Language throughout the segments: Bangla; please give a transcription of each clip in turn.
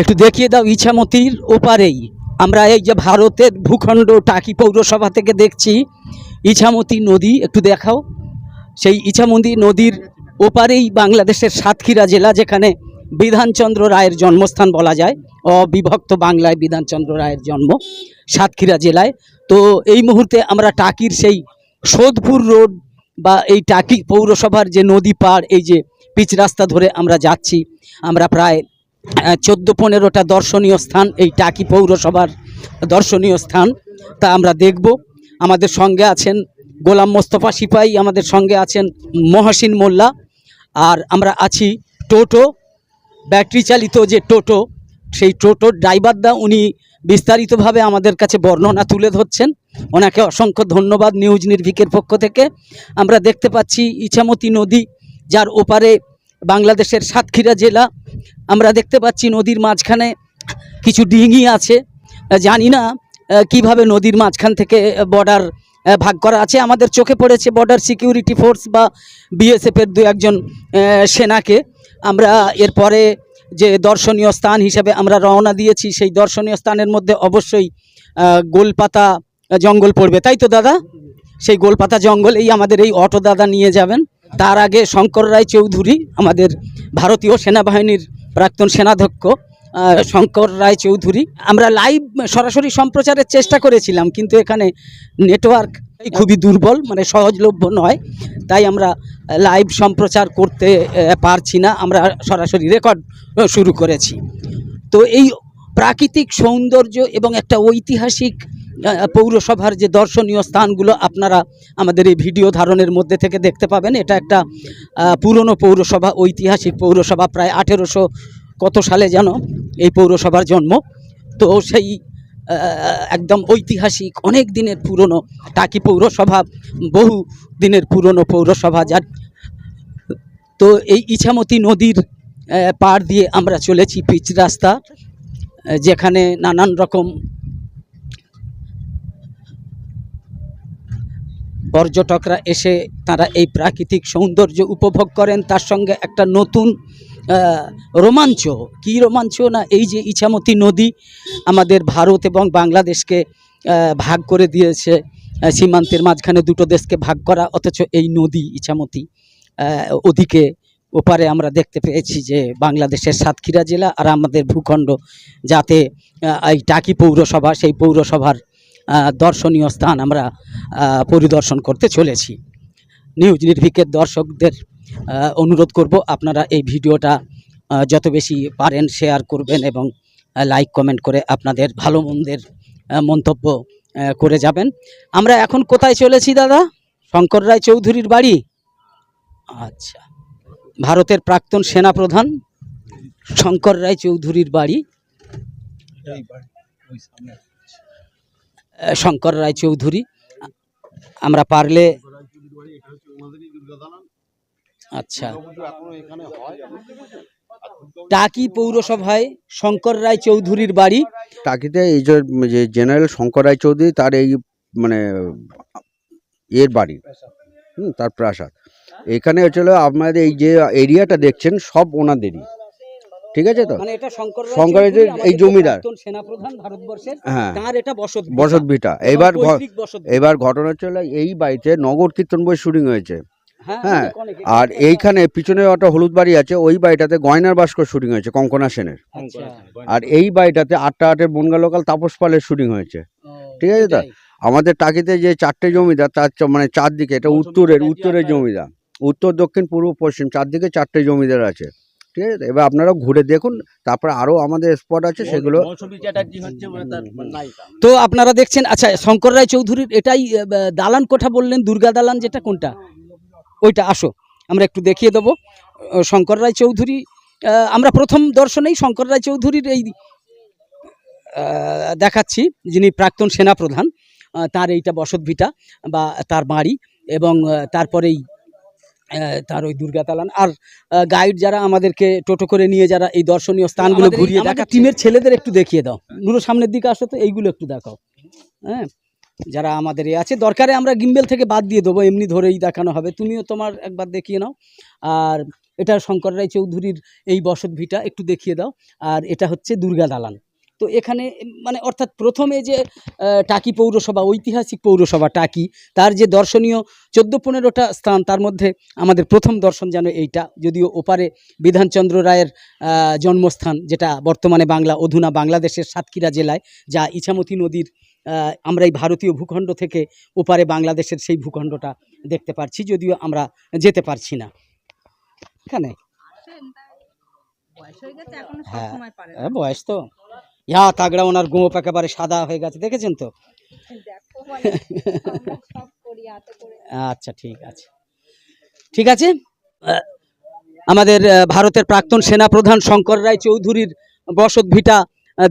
একটু দেখিয়ে দাও, ইছামতির ওপারেই। আমরা এই যে ভারতের ভূখণ্ড টাকি পৌরসভা থেকে দেখছি, ইছামতি নদী, একটু দেখাও। সেই ইছামতি নদীর ওপারেই বাংলাদেশের সাতক্ষীরা জেলা, যেখানে বিধানচন্দ্র রায়ের জন্মস্থান বলা যায়। অবিভক্ত বাংলায় বিধানচন্দ্র রায়ের জন্ম, সাতক্ষীরা জেলায়। তো এই মুহূর্তে আমরা টাকির সেই সোদপুর রোড বা এই টাকি পৌরসভার যে নদী পার এই যে পিচ রাস্তা ধরে আমরা যাচ্ছি, আমরা প্রায় চোদ্দ পনেরোটা দর্শনীয় স্থান, এই টাকি পৌরসভার দর্শনীয় স্থান, তা আমরা দেখব। আমাদের সঙ্গে আছেন গোলাম মোস্তফা সিপাহী, আমাদের সঙ্গে আছেন মহাসিন মোল্লা, আর আমরা আছি টোটো, ব্যাটারি চালিত যে টোটো, সেই টোটোর ড্রাইভারদা উনি বিস্তারিতভাবে আমাদের কাছে বর্ণনা তুলে ধরছেন। ওনাকে অসংখ্য ধন্যবাদ নিউজ নির্ভিকের পক্ষ থেকে। আমরা দেখতে পাচ্ছি ইছামতি নদী, যার ওপারে বাংলাদেশের সাতক্ষীরা জেলা আমরা দেখতে পাচ্ছি নদীর মাঝখানে কিছু ডিঙি আছে। জানি না কীভাবে নদীর মাঝখান থেকে বর্ডার ভাগ করা আছে। আমাদের চোখে পড়েছে বর্ডার সিকিউরিটি ফোর্স বা বিএসএফের দু একজন সেনাকে। আমরা এরপরে যে দর্শনীয় স্থান হিসেবে আমরা রওনা দিয়েছি, সেই দর্শনীয় স্থানের মধ্যে অবশ্যই গোলপাতা জঙ্গল পড়বে। তাই তো, দাদা? সেই গোলপাতা জঙ্গলেই আমাদের এই অটো দাদা নিয়ে যাবেন। তার আগে শঙ্কর রায় চৌধুরী আমাদের ভারতীয় সেনাবাহিনীর প্রাক্তন সেনাধ্যক্ষ শঙ্কর রায় চৌধুরী আমরা লাইভ সরাসরি সম্প্রচারের চেষ্টা করেছিলাম, কিন্তু এখানে নেটওয়ার্ক খুবই দুর্বল মানে সহজলভ্য নয়। তাই আমরা লাইভ সম্প্রচার করতে পারছি না, আমরা সরাসরি রেকর্ড শুরু করেছি। তো এই প্রাকৃতিক সৌন্দর্য এবং একটা ঐতিহাসিক পৌরসভার যে দর্শনীয় স্থানগুলো আপনারা আমাদের এই ভিডিও ধারণের মধ্যে থেকে দেখতে পাবেন। এটা একটা পুরনো পৌরসভা, ঐতিহাসিক পৌরসভা, প্রায় আঠেরোশো কত সালে যেন এই পৌরসভার জন্ম। তো সেই একদম ঐতিহাসিক, অনেক দিনের পুরনো টাকি পৌরসভা, বহু দিনের পুরনো পৌরসভা যার, তো এই ইছামতি নদীর পাড় দিয়ে আমরা চলেছি পিচ রাস্তা যেখানে নানান রকম পর্যটকরা এসে তারা এই প্রাকৃতিক সৌন্দর্য উপভোগ করেন। তার সঙ্গে একটা নতুন রোমাঞ্চ কী রোমাঞ্চ না? এই যে ইছামতি নদী আমাদের ভারত এবং বাংলাদেশকে ভাগ করে দিয়েছে সীমান্তের মাঝখানে দুটো দেশকে ভাগ করা, অথচ এই নদী ইছামতি ওদিকে ওপারে আমরা দেখতে পেয়েছি যে বাংলাদেশের সাতক্ষীরা জেলা আর আমাদের ভূখণ্ড, যাতে এই টাকি পৌরসভা, সেই পৌরসভার দর্শনীয় স্থান আমরা পরিদর্শন করতে চলেছি। নিউজ নির্ভিকের দর্শকদের অনুরোধ করব আপনারা এই ভিডিওটা যত বেশি পারেন শেয়ার করবেন এবং লাইক, কমেন্ট করে আপনাদের ভালো মন্দের মন্তব্য করে যাবেন। আমরা এখন কোথায় চলেছি দাদা? শঙ্কর রায় চৌধুরীর বাড়ি? আচ্ছা। ভারতের প্রাক্তন সেনাপ্রধান শঙ্কর রায় চৌধুরীর বাড়ি। শঙ্কর রায় চৌধুরী, আমরা পারলে আচ্ছা। টাকি পৌরসভায় শঙ্কর রায় চৌধুরীর বাড়ি। টাকিতে এই যে জেনারেল শঙ্কর রায় চৌধুরী, তার এই মানে এর বাড়ি। হুম, তার প্রাসাদ। এখানে হচ্ছিল আপনাদের এই যে এরিয়াটা দেখছেন, সব ওনাদেরই। ঠিক আছে তো মানে এটা এই জমিদার। সেনাপ্রধান ভারতবর্ষের হ্যাঁ তার এটা বসত ভিটা। বসত ভিটা এবার। এবার ঘটনা হচ্ছে এই বাড়িতে নগর কীর্তন বই শুটিং হয়েছে হ্যাঁ হ্যাঁ। আর এইখানে পিছনে একটা হলুদ বাড়ি আছে ওই বাড়িটাতে গয়নার ভাস্কর শুটিং হয়েছে কঙ্কনা সেনের আচ্ছা। আর এই বাড়িটাতে আটটা আটের বনগা লোকাল তাপস পালের শুটিং হয়েছে ঠিক আছে তো? আমাদের টাকিতে যে চারটে জমিদার তার মানে চারদিকে এটা উত্তরের উত্তরের জমিদার উত্তর দক্ষিণ পূর্ব পশ্চিম চারদিকে চারটে জমিদার আছে ঠিক আছে এবার আপনারা ঘুরে দেখুন তারপরে আরও আমাদের স্পট আছে সেগুলো তো আপনারা দেখছেন আচ্ছা শঙ্কর রায় চৌধুরীর এটাই দালান কোঠা বললেন দুর্গা দালান যেটা কোনটা? ওইটা আসো আমরা একটু দেখিয়ে দেবো। শঙ্কর রায় চৌধুরী আমরা প্রথম দর্শনেই শঙ্কর রায় চৌধুরীর এই দেখাচ্ছি যিনি প্রাক্তন সেনাপ্রধান তার এইটা বসতভিটা বা তার বাড়ি এবং তারপরেই তার ওই দুর্গা দালান আর গাইড যারা আমাদেরকে টোটো করে নিয়ে যারা এই দর্শনীয় স্থানগুলো ঘুরিয়ে দেখা টিমের ছেলেদের একটু দেখিয়ে দাও। নুরো সামনের দিকে আসো তো এইগুলো একটু দেখাও। হ্যাঁ? যারা আমাদের এ আছে দরকারে আমরা গিম্বেল থেকে বাদ দিয়ে দেবো এমনি ধরেই দেখানো হবে। তুমিও তোমার একবার দেখিয়ে নাও। আর এটা শঙ্কর রায় চৌধুরীর এই বসত ভিটা একটু দেখিয়ে দাও। আর এটা হচ্ছে দুর্গা দালান তো এখানে মানে অর্থাৎ প্রথমে যে টাকি পৌরসভা ঐতিহাসিক পৌরসভা টাকি তার যে দর্শনীয় চোদ্দ পনেরোটা স্থান তার মধ্যে আমাদের প্রথম দর্শন যেন এইটা যদিও ওপারে বিধানচন্দ্র রায়ের জন্মস্থান যেটা বর্তমানে বাংলা অধুনা বাংলাদেশের সাতক্ষীরা জেলায় যা ইছামতি নদীর আমরা এই ভারতীয় ভূখণ্ড থেকে ওপারে বাংলাদেশের সেই ভূখণ্ডটা দেখতে পারছি যদিও আমরা যেতে পারছি না। এখানে? হয়ে। হ্যাঁ, বয়স তো। ইয়া তাগড়া ওনার গোপ একেবারে সাদা হয়ে গেছে দেখেছেন তো? দেখো বলে আমরা সব করি হাতে করে আচ্ছা ঠিক আছে। ঠিক আছে? আমাদের ভারতের প্রাক্তন সেনাপ্রধান শঙ্কর রায় চৌধুরীর বসত ভিটা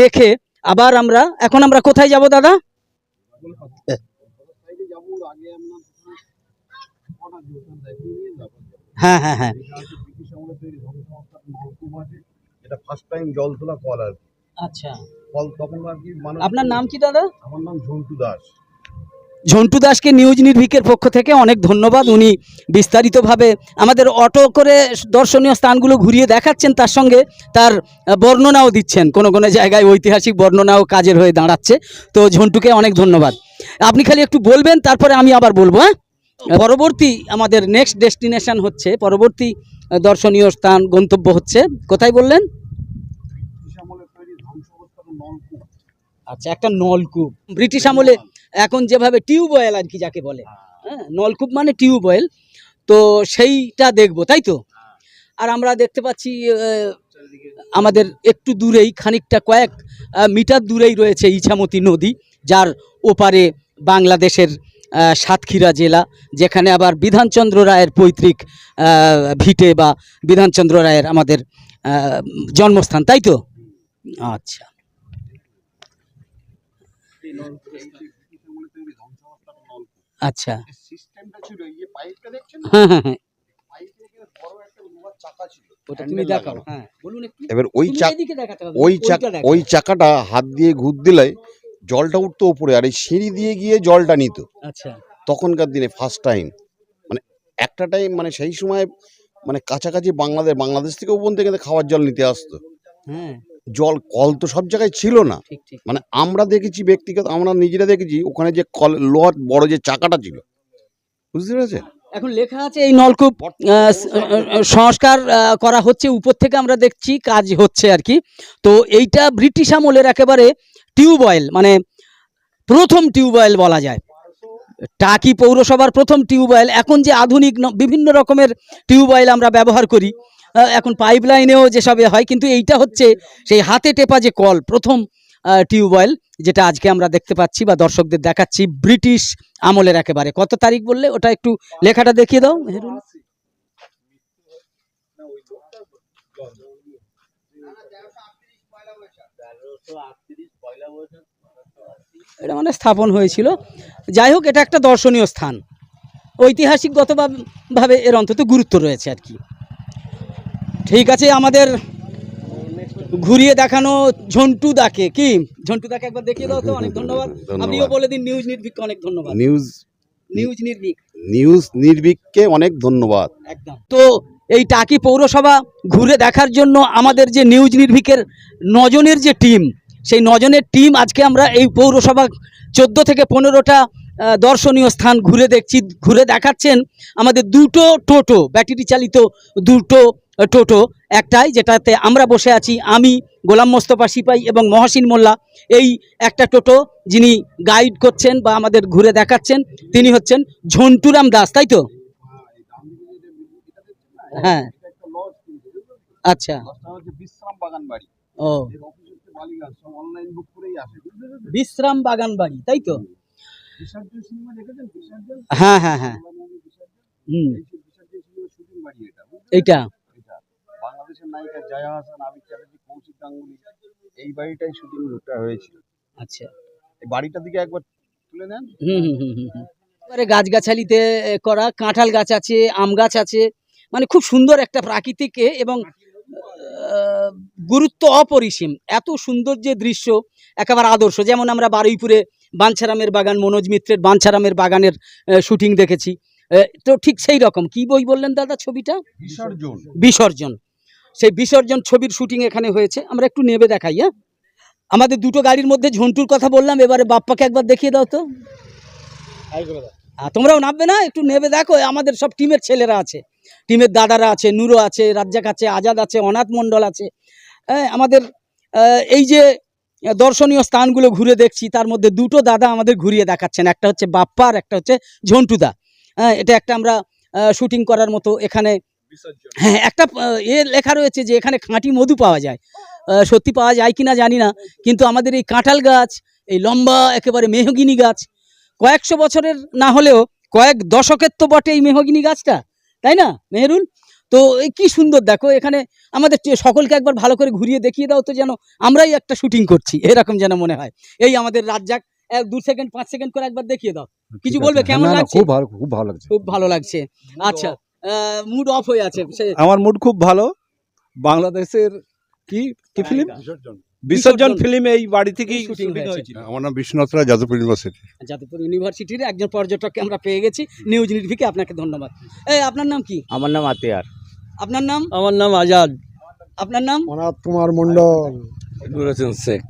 দেখে আবার আমরা এখন আমরা কোথায় যাব দাদা? হ্যাঁ হ্যাঁ হ্যাঁ। এটা ফার্স্ট টাইম জল তোলা কল আর কি। আচ্ছা। তখন আর কি মানুষ আপনার নাম কি দাদা? আমার নাম ঝন্টু দাস। ঝন্টু দাসকে নিউজ নির্ভিকের পক্ষ থেকে অনেক ধন্যবাদ। উনি বিস্তারিতভাবে আমাদের অটো করে দর্শনীয় স্থানগুলো ঘুরিয়ে দেখাচ্ছেন তার সঙ্গে তার বর্ণনাও দিচ্ছেন। কোনো কোনো জায়গায় ঐতিহাসিক বর্ণনাও কাজের হয়ে দাঁড়াচ্ছে। তো ঝন্টুকে অনেক ধন্যবাদ। আপনি খালি একটু বলবেন তারপরে আমি আবার বলব হ্যাঁ? পরবর্তী আমাদের নেক্সট ডেস্টিনেশন হচ্ছে পরবর্তী দর্শনীয় স্থান গন্তব্য হচ্ছে কোথায় বললেন ব্রিটিশ আমলের তৈরি ধ্বংসপ্রস্তাব নলকূপ আচ্ছা একটা নলকূপ। ব্রিটিশ আমলে এখন যেভাবে টিউবওয়েল আর কি যাকে বলে হ্যাঁ। নলকূপ মানে টিউবওয়েল তো সেইটা দেখব তাই তো? আর আমরা দেখতে পাচ্ছি আমাদের একটু দূরেই খানিকটা কয়েক মিটার দূরেই রয়েছে ইছামতি নদী যার ওপারে বাংলাদেশের সাতক্ষীরা জেলা যেখানে আবার বিধানচন্দ্র রায়ের পৈতৃক ভিটে বা বিধানচন্দ্র রায়ের আমাদের জন্মস্থান তাই তো? আচ্ছা এই নলকূপ এই যে ব্রিটিশ আমলে তৈরি ধ্বংসপ্রস্তাব নলকূপ আচ্ছা। সিস্টেমটা ছিল এই যে পাইপটা দেখছেন হ্যাঁ হ্যাঁ হ্যাঁ। বড় একটা লোহার চাকা ছিল। ওটা Handle তুমি দেখাও লাগানো। হ্যাঁ। বলুন একটু। এবার ওই ওই ওই চাকাটা হাত দিয়ে ঘুর দিলে জলটা উঠতো উপরে আর এই সিঁড়ি দিয়ে গিয়ে জলটা নিত। আচ্ছা। তখনকার দিনে ফার্স্ট টাইম মানে একটা টাইম মানে সেই সময় মানে কাছাকাছি বাংলাদেশ বাংলাদেশ থেকেও পর্যন্ত এখানে খাওয়ার জল নিতে আসতো। হ্যাঁ। জল কল তো সব জায়গায় ছিল না। মানে আমরা দেখেছি ব্যক্তিগত আমরা নিজেরা দেখেছি ওখানে যে কল লোহার বড় যে চাকাটা ছিল। বুঝতে পেরেছেন? এখন লেখা আছে এই নলকূপ সংস্কার করা হচ্ছে উপর থেকে আমরা দেখছি কাজ হচ্ছে আর কি। তো এইটা ব্রিটিশ আমলের একেবারে টিউবওয়েল মানে প্রথম টিউবওয়েল বলা যায়। টাকি পৌরসভার প্রথম টিউবওয়েল এখন যে আধুনিক বিভিন্ন রকমের টিউবওয়েল আমরা ব্যবহার করি। এখন পাইপ লাইনেও যেসব হয়, কিন্তু এইটা হচ্ছে সেই হাতে টেপা যে কল, প্রথম টিউবওয়েল যেটা আজকে আমরা দেখতে পাচ্ছি বা দর্শকদের দেখাচ্ছি, ব্রিটিশ আমলের একেবারে। কত তারিখ বললে? ওটা একটু লেখাটা দেখিয়ে দাও এটা মানে স্থাপন হয়েছিল। যাই হোক, এটা একটা দর্শনীয় স্থান। ঐতিহাসিকগতভাবে এর অন্তত গুরুত্ব রয়েছে আর কি। ঠিক আছে আমাদের ঘুরিয়ে দেখানো ঝন্টু দাকে কি? ঝন্টু দাকে একবার দেখিয়ে দাও তো অনেক ধন্যবাদ। আপনিও বলে দিন নিউজ নির্ভীককে অনেক ধন্যবাদ। News news Nirbhik. নিউজ নির্ভীককে অনেক ধন্যবাদ। একদম। তো এই টাকি পৌরসভা ঘুরে দেখার জন্য আমাদের যে নিউজ নির্ভীকের নজনের যে টিম সেই নজনের টিম আজকে আমরা এই পৌরসভা চোদ্দ থেকে পনেরোটা দর্শনীয় স্থান ঘুরে দেখছি ঘুরে দেখাচ্ছেন আমাদের দুটো টোটো ব্যাটারি চালিত দুটো টোটো একটাই যেটাতে আমরা বসে আছি, আমি, গোলাম মোস্তফা সিপাই এবং মহসিন মোল্লা। এই একটা টোটো যিনি গাইড করছেন বা আমাদের ঘুরে দেখাচ্ছেন, তিনি হচ্ছেন ঝন্টুরাম দাস, তাই তো? হ্যাঁ। আচ্ছা। ও। বিশ্রাম বাগান বাড়ি তাই তো? হ্যাঁ হ্যাঁ হ্যাঁ। হুম। এইটা। বাংলাদেশের নায়িকা জয়া হাসান আবির চ্যাটার্জি কৌশিক গাঙ্গুলি? এই বাড়িটাই শুটিং হয়েছিল। আচ্ছা। এই বাড়িটার দিকে একবার তুলে নেন। হুম হুম। এবারে গাছগাছালিতে করা কাঁঠাল গাছ আছে আম গাছ আছে মানে খুব সুন্দর একটা প্রাকৃতিক এবং গুরুত্ব অপরিসীম। এত সুন্দর যে দৃশ্য একেবারে আদর্শ। যেমন আমরা বারুইপুরে বাঞ্ছারামের বাগান মনোজ মিত্রের বাঞ্ছারামের বাগানের শুটিং দেখেছি। তো ঠিক সেই রকম। কি বই বললেন দাদা ছবিটা? বিসর্জন। বিসর্জন। সেই বিসর্জন ছবির শুটিং এখানে হয়েছে। আমরা একটু নেবে দেখাই হ্যাঁ? আমাদের দুটো গাড়ির মধ্যে ঝন্টুর কথা বললাম এবারে বাপ্পাকে একবার দেখিয়ে দাও তো। আহ, তোমরাও নামবে না? একটু নেবে দেখো আমাদের সব টিমের ছেলেরা আছে। টিমের দাদারা আছে নুরো আছে রাজ্জাক আছে আজাদ আছে অনাথ মণ্ডল আছে। হ্যাঁ, আমাদের এই যে দর্শনীয় স্থানগুলো ঘুরে দেখছি তার মধ্যে দুটো দাদা আমাদের ঘুরিয়ে দেখাচ্ছেন। একটা হচ্ছে বাপ্পা আর একটা হচ্ছে ঝন্টুদা। হ্যাঁ এটা একটা আমরা শুটিং করার মতো এখানে হ্যাঁ একটা এ লেখা রয়েছে যে এখানে খাঁটি মধু পাওয়া যায়। সত্যি পাওয়া যায় কিনা জানি না কিন্তু আমাদের এই কাঁঠাল গাছ এই লম্বা একেবারে মেহগিনি গাছ কয়েকশো বছরের না হলেও কয়েক দশকের তো বটে এই মেহগিনি গাছটা তাই না মেহরুল? তো এই কি সুন্দর দেখো এখানে আমাদের সকলকে একবার ভালো করে ঘুরিয়ে দেখিয়ে দাও তো যেন আমরাই একটা শুটিং করছি এরকম যেন মনে হয়। এই আমাদের রাজ্জাক এক দু সেকেন্ড পাঁচ সেকেন্ড করে একবার দেখিয়ে দাও। কিছু বলবে কেমন লাগছে? খুব ভালো খুব ভালো লাগছে। খুব ভালো লাগছে। আচ্ছা। মুড অফ হয়ে আছে। সে আমার মুড খুব ভালো। বাংলাদেশের কি কি ফিল্ম বিসর্জন। ফিল্ম এই বাড়ি থেকেই শুটিং শুটিং হয়েছিল। আমার নাম বিশ্বনাথ রায় যাদবপুর ইউনিভার্সিটি যাদবপুর ইউনিভার্সিটির একজন পর্যটককে আমরা পেয়ে গেছি। নিউজ নির্ভিকে আপনাকে ধন্যবাদ। এই আপনার নাম কি? আমার নাম আতিয়ার। আপনার নাম? আমার নাম আজাদ। আপনার নাম? অনাথ কুমার মন্ডল নুরুল শেখ।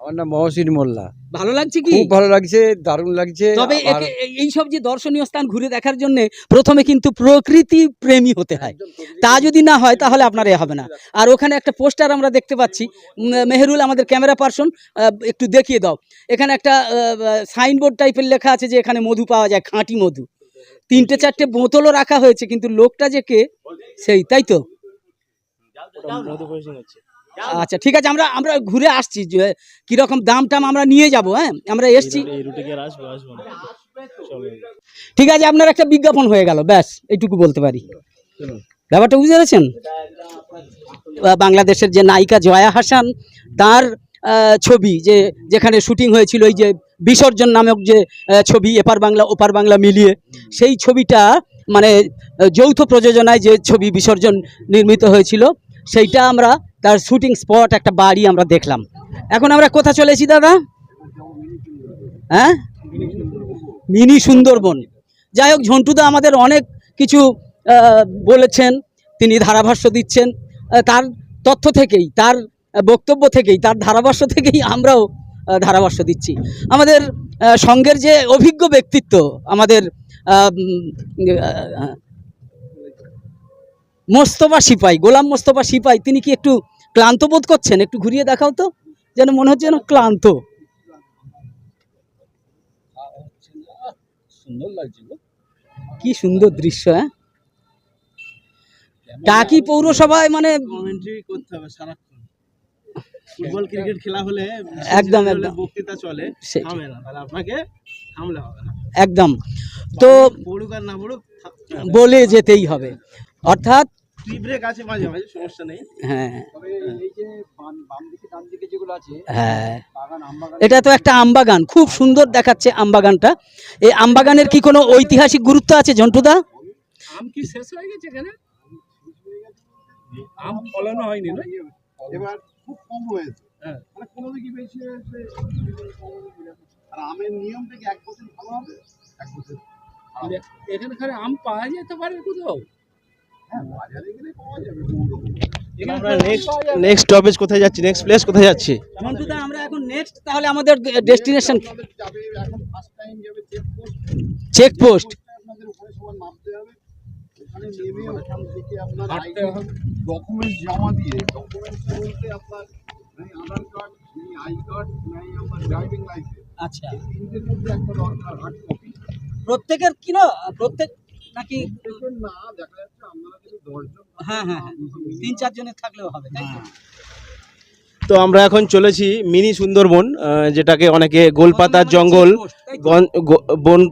আমার নাম মহসিন মোল্লা। ভালো লাগছে কি? খুব ভালো লাগছে দারুণ লাগছে। তবে আবার- একে- এই- এই সব যে দর্শনীয় স্থান ঘুরে দেখার জন্য প্রথমে কিন্তু প্রকৃতি প্রেমী হতে হয়। তা যদি না হয় তাহলে আপনার এ হবে না। আর ওখানে একটা পোস্টার আমরা দেখতে পাচ্ছি। মেহেরুল আমাদের ক্যামেরা পার্সন একটু দেখিয়ে দাও। এখানে একটা সাইনবোর্ড টাইপের লেখা আছে যে এখানে মধু পাওয়া যায় খাঁটি মধু। তিনটে চারটে বোতলও রাখা হয়েছে কিন্তু লোকটা যে কে সেই তাই তো? আচ্ছা ঠিক আছে আমরা আমরা ঘুরে আসছি যে কীরকম দাম টাম আমরা নিয়ে যাব হ্যাঁ? আমরা এসছি। ঠিক আছে আপনার একটা বিজ্ঞাপন হয়ে গেল ব্যাস এইটুকু বলতে পারি। ব্যাপারটা বুঝতে পেরেছেন? বাংলাদেশের যে নায়িকা জয়া হাসান তার ছবি যে যেখানে শুটিং হয়েছিল ওই যে বিসর্জন নামক যে ছবি এপার বাংলা ওপার বাংলা মিলিয়ে সেই ছবিটা মানে যৌথ প্রযোজনায় যে ছবি বিসর্জন নির্মিত হয়েছিল সেইটা আমরা তার শুটিং স্পট একটা বাড়ি আমরা দেখলাম। এখন আমরা কোথা চলেছি দাদা? হ্যাঁ? মিনি সুন্দরবন। যাই হোক ঝন্টুদা আমাদের অনেক কিছু বলেছেন। তিনি ধারাভাষ্য দিচ্ছেন। তার তথ্য থেকেই, তার বক্তব্য থেকেই, তার ধারাভাষ্য থেকেই আমরাও ধারাভাষ্য দিচ্ছি। আমাদের সঙ্গের যে অভিজ্ঞ ব্যক্তিত্ব, আমাদের মোস্তফা সিপাই, গোলাম মোস্তফা সিপাই, তিনি কি একটু ক্লান্ত বোধ করছেন? একটু ঘুরিয়ে দেখাও তো যেন মনে হচ্ছে যেন ক্লান্ত। কি সুন্দর দৃশ্য হ্যাঁ? টাকি পৌরসভায় মানে কমেন্ট্রি করতে হবে সারাক্ষণ। ফুটবল ক্রিকেট খেলা হলে একদম, একদম। বক্তৃতা চলে সেটাই। থামে না তাহলে আপনাকে থামলে হবে না। একদম। তো পড়ুক আর না পড়ুক বলে যেতেই হবে। অর্থাৎ টি ব্রেক আছে মাঝে মাঝে সমস্যা নেই। হ্যাঁ। তবে এই যে বাম- বাম দিকে ডান দিকে যেগুলো আছে হ্যাঁ। এটা তো একটা আমবাগান খুব সুন্দর দেখাচ্ছে আমবাগানটা। এই আমবাগানের কি কোনো ঐতিহাসিক গুরুত্ব আছে ঝন্টুদা আম কি শেষ হয়ে গেছে এখানে? আম ফলানো হয়নি না? এবার খুব কম হয়েছে। হ্যাঁ। মানে কোনো দিকে বেশি হয়েছে আর আমের নিয়মটা কি এক বছর ভালো হবে? এক বছর। এখানে খালি আম পাওয়া যেতে পারে কোথাও? আমরা নেক্সট নেক্সট স্টপেজ কোথায় যাচ্ছি? নেক্সট প্লেস কোথায় যাচ্ছি? আমরা এখন নেক্সট তাহলে আমাদের ডেস্টিনেশন আপনাদের যাবে এখন ফার্স্ট টাইম যাবে চেক পোস্ট চেকপোস্ট আপনাদের ওখানে সবার নামতে হবে। ওখানে নেমে ওখান থেকে আপনার ডকুমেন্টস জমা দিয়ে। ডকুমেন্টস বলতে আপনার নাই আধার কার্ড নাই আই কার্ড নাই আপনার ড্রাইভিং লাইসেন্স আচ্ছা। তিনটের মধ্যে একটা দরকার হার্ড কপি প্রত্যেকের কি না প্রত্যেক নাকি হ্যাঁ হ্যাঁ হ্যাঁ। তিন চারজনের থাকলেও হবে তাই তো? তো আমরা এখন চলেছি মিনি সুন্দরবন যেটাকে অনেকে গোলপাতার জঙ্গল বন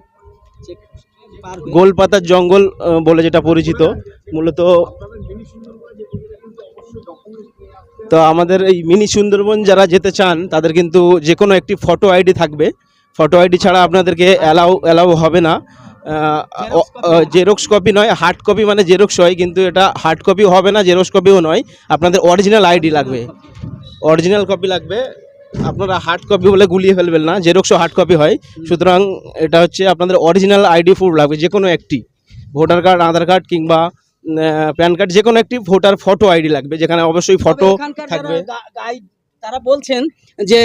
গোলপাতার জঙ্গল বলে যেটা পরিচিত। মূলত তো আমাদের এই মিনি সুন্দরবন যারা যেতে চান তাদের কিন্তু যে কোনো একটি ফটো আইডি থাকবে। ফটো আইডি ছাড়া আপনাদেরকে অ্যালাউ অ্যালাউ হবে না। জেরক্স কপি নয় হার্ড কপি মানে জেরক্স হয় কিন্তু এটা হার্ড কপিও হবে না জেরক্স কপিও নয়। আপনাদের অরিজিনাল আইডি লাগবে। অরিজিনাল কপি লাগবে। আপনারা হার্ড কপি বলে গুলিয়ে ফেলবেন না জেরক্সও হার্ড কপি হয়। সুতরাং এটা হচ্ছে আপনাদের অরিজিনাল আইডি প্রুফ লাগবে যে কোনো একটি। ভোটার কার্ড আধার কার্ড কিংবা প্যান কার্ড যে কোনো একটি ভোটার ফটো আইডি লাগবে যেখানে অবশ্যই ফটো থাকবে। তারা বলছেন যে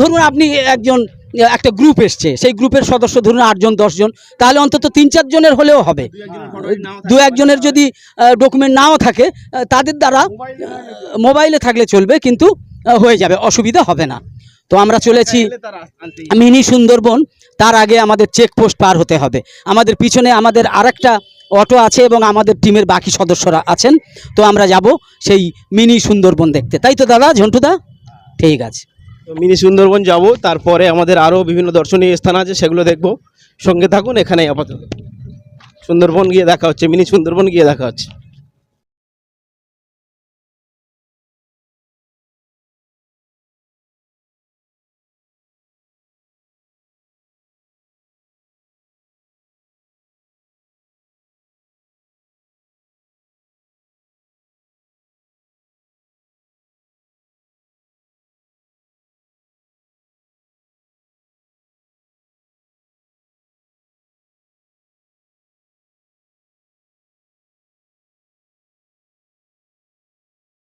ধরুন আপনি একজন একটা গ্রুপ এসছে। সেই গ্রুপের সদস্য ধরুন আটজন, দশজন, তাহলে অন্তত তিন চারজনের হলেও হবে। দু একজনের যদি ডকুমেন্ট নাও থাকে তাদের দ্বারা মোবাইলে থাকলে চলবে, কিন্তু হয়ে যাবে, অসুবিধা হবে না। তো আমরা চলেছি মিনি সুন্দরবন, তার আগে আমাদের চেকপোস্ট পার হতে হবে। আমাদের পিছনে আমাদের আরেকটা অটো আছে এবং আমাদের টিমের বাকি সদস্যরা আছেন। তো আমরা যাব সেই মিনি সুন্দরবন দেখতে। তাই তো দাদা, ঝন্টুদা? ঠিক আছে। মিনি সুন্দরবন যাব, তারপরে আমাদের আরও বিভিন্ন দর্শনীয় স্থান আছে, সেগুলো দেখব। সঙ্গে থাকুন, এখানেই আপাতত। সুন্দরবন গিয়ে দেখা হচ্ছে, মিনি সুন্দরবন গিয়ে দেখা হচ্ছে।